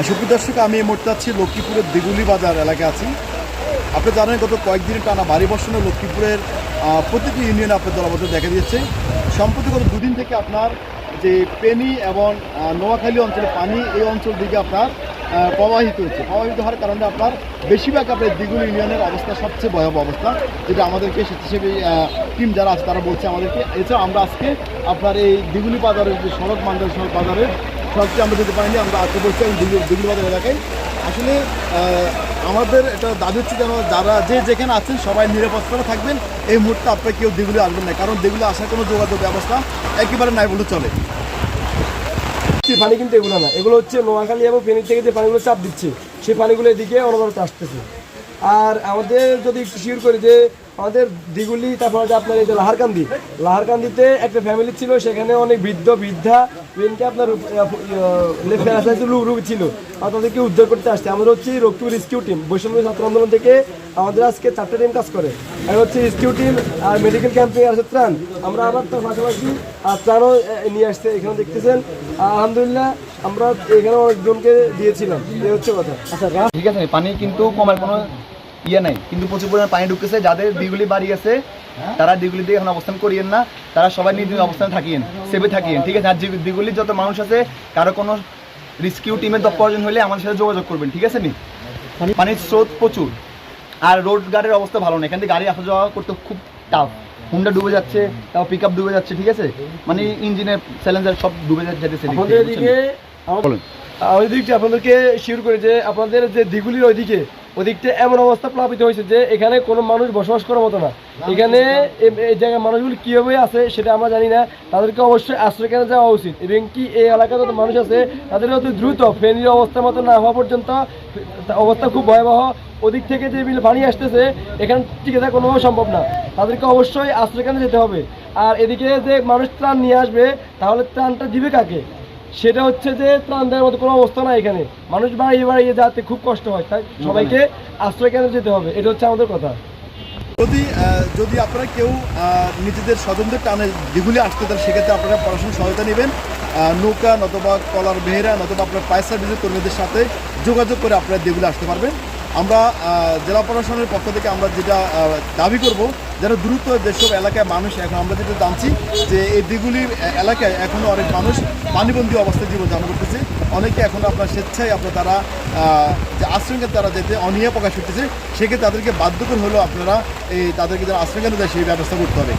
সুপ্রিয় দর্শক, আমি এই মুহূর্তে আছি লক্ষ্মীপুরের দিগুলি বাজার এলাকায় আছি। আপনি জানেন, গত কয়েকদিন টানা ভারী বর্ষণে লক্ষ্মীপুরের প্রতিটি ইউনিয়নে আপনার জলাবদ্ধ দেখা দিয়েছে। সম্প্রতি গত দুদিন থেকে আপনার যে পেনি এবং নোয়াখালী অঞ্চলে পানি এই অঞ্চল দিকে আপনার প্রবাহিত হচ্ছে। প্রবাহিত হওয়ার কারণে আপনার বেশিরভাগ আপনার দিগুলি ইউনিয়নের অবস্থা সবচেয়ে ভয়াবহ অবস্থা, যেটা আমাদেরকে স্বেচ্ছাসেবী টিম যারা আছে তারা বলছে আমাদেরকে। এছাড়া আমরা আজকে আপনার এই দিগুলি বাজারের যে সড়ক মান্দার সড়ক বাজারের সবচেয়ে আমরা যেতে পারিনি, আমরা আজকে বলছি আমি দিগুলি এলাকায়। আসলে আমাদের এটা দাবি হচ্ছে যেন যারা যে যেখানে আছেন সবাই নিরাপত্তা থাকবেন। এই মুহূর্তে আপনার কেউ দিগুলি আসবেন না, কারণ দিগুলি আসার কোনো যোগাযোগ ব্যবস্থা একেবারে নাই বলে চলে। পানি কিন্তু এগুলো না, এগুলো হচ্ছে নোয়াখালী এবং ফেনী থেকে যে পানিগুলো চাপ দিচ্ছে, সেই পানিগুলো এদিকে অনবরত আসতেছে। আর আমাদের যদি একটু শিওর করি যে আমাদের দিগুলি তারপর হচ্ছে আপনার এই যে লাহারকান্দি। লাহারকান্দিতে একটা ফ্যামিলি ছিল সেখানে অনেক বৃদ্ধ বৃদ্ধা ইভেনকে আপনার রোগ ছিল। আর তাদেরকে উদ্ধার করতে আসছে। আমাদের হচ্ছে রক্তু রেস্কিউ টিম বৈষম্য ছাত্র আন্দোলন থেকে আমাদের আজকে চারটে টিম কাজ করে। আর হচ্ছে রেস্কিউ টিম আর মেডিকেল ক্যাম্পে আছে ত্রাণ। আমরা আবার তার পাশাপাশি আর ত্রাণও নিয়ে আসছে এখানে দেখতেছেন। আলহামদুলিল্লাহ আমরা এখানে অনেকজনকে দিয়েছিলাম। এই হচ্ছে কথা। আচ্ছা ঠিক আছে পানি কিন্তু কমার কোনো ইয়ে নাই। কিন্তু প্রচুর পরিমাণ পানি ঢুকতেছে যাদের দিগুলি বাড়ি আছে তারা দিগুলি দিয়ে এখন অবস্থান করিয়েন না তারা সবাই নিজ নিজ অবস্থানে থাকিয়েন সেভে থাকিয়েন ঠিক আছে? আর দিগুলির যত মানুষ আছে কারও কোনো রেস্কিউ টিমের প্রয়োজন হলে আমাদের সাথে যোগাযোগ করবেন ঠিক আছে নি? পানির স্রোত প্রচুর আর রোড গাড়ির অবস্থা ভালো না এখান থেকে গাড়ি আসা যাওয়া করতে খুব টাফ হুন্ডা ডুবে যাচ্ছে তাও পিক ডুবে যাচ্ছে ঠিক আছে? মানে ইঞ্জিনের স্যালেন্সার সব ডুবে যাচ্ছে আমাদের দিকটা আপনাদেরকে শিওর করে যে আপনাদের যে দিগুলির ওইদিকে ওদিকটা এমন অবস্থা প্লাবিত হয়েছে যে এখানে কোনো মানুষ বসবাস করার মতো না। এখানে এই জায়গায় মানুষগুলো কীভাবে আছে সেটা আমরা জানি না। তাদেরকে অবশ্যই আশ্রয় কেন যাওয়া উচিত। এবং কি এই এলাকায় যত মানুষ আছে তাদের অতি দ্রুত ফেনীর অবস্থার মতো না হওয়া পর্যন্ত অবস্থা খুব ভয়াবহ। ওদিক থেকে যে বিল পানি আসতেছে এখানে টিকে থাকা কোনোভাবে সম্ভব না। তাদেরকে অবশ্যই আশ্রয় কেন্দ্রে যেতে হবে। আর এদিকে যে মানুষ ত্রাণ নিয়ে আসবে তাহলে ত্রাণটা দিবে কাকে? সেটা হচ্ছে যে ত্রাণ দেওয়ার মতো কোনো অবস্থা নাই এখানে। মানুষ বাড়িয়ে বাড়িয়ে যাতে খুব কষ্ট হয়, তাই সবাইকে আশ্রয় কেন্দ্রে যেতে হবে, এটা হচ্ছে আমাদের কথা। যদি যদি আপনারা কেউ নিজেদের স্বজনদের টানে যেগুলি আসতে চান, সেক্ষেত্রে আপনারা পড়াশোনার সহায়তা নেবেন। নৌকা নতবা কলার বেহেরা নতবা আপনার ফায়ার সার্ভিসের কর্মীদের সাথে যোগাযোগ করে আপনারা যেগুলি আসতে পারবেন। আমরা জেলা প্রশাসনের পক্ষ থেকে আমরা যেটা দাবি করব যেন দ্রুত যেসব এলাকায় মানুষ এখন, আমরা যেটা জানছি যে এই দিগুলির এলাকায় এখনও অনেক মানুষ পানিবন্দী অবস্থায় জীবনযাপন করতেছে। অনেকে এখন আপনার স্বেচ্ছায় আপনার তারা যে আশ্রয়কে তারা যেতে অনীহা প্রকাশ করতেছে, সেক্ষেত্রে তাদেরকে বাধ্য করে হলেও আপনারা এই, তাদেরকে যারা আশ্রয় কেন্দ্র দেয় সেই ব্যবস্থা করতে হবে।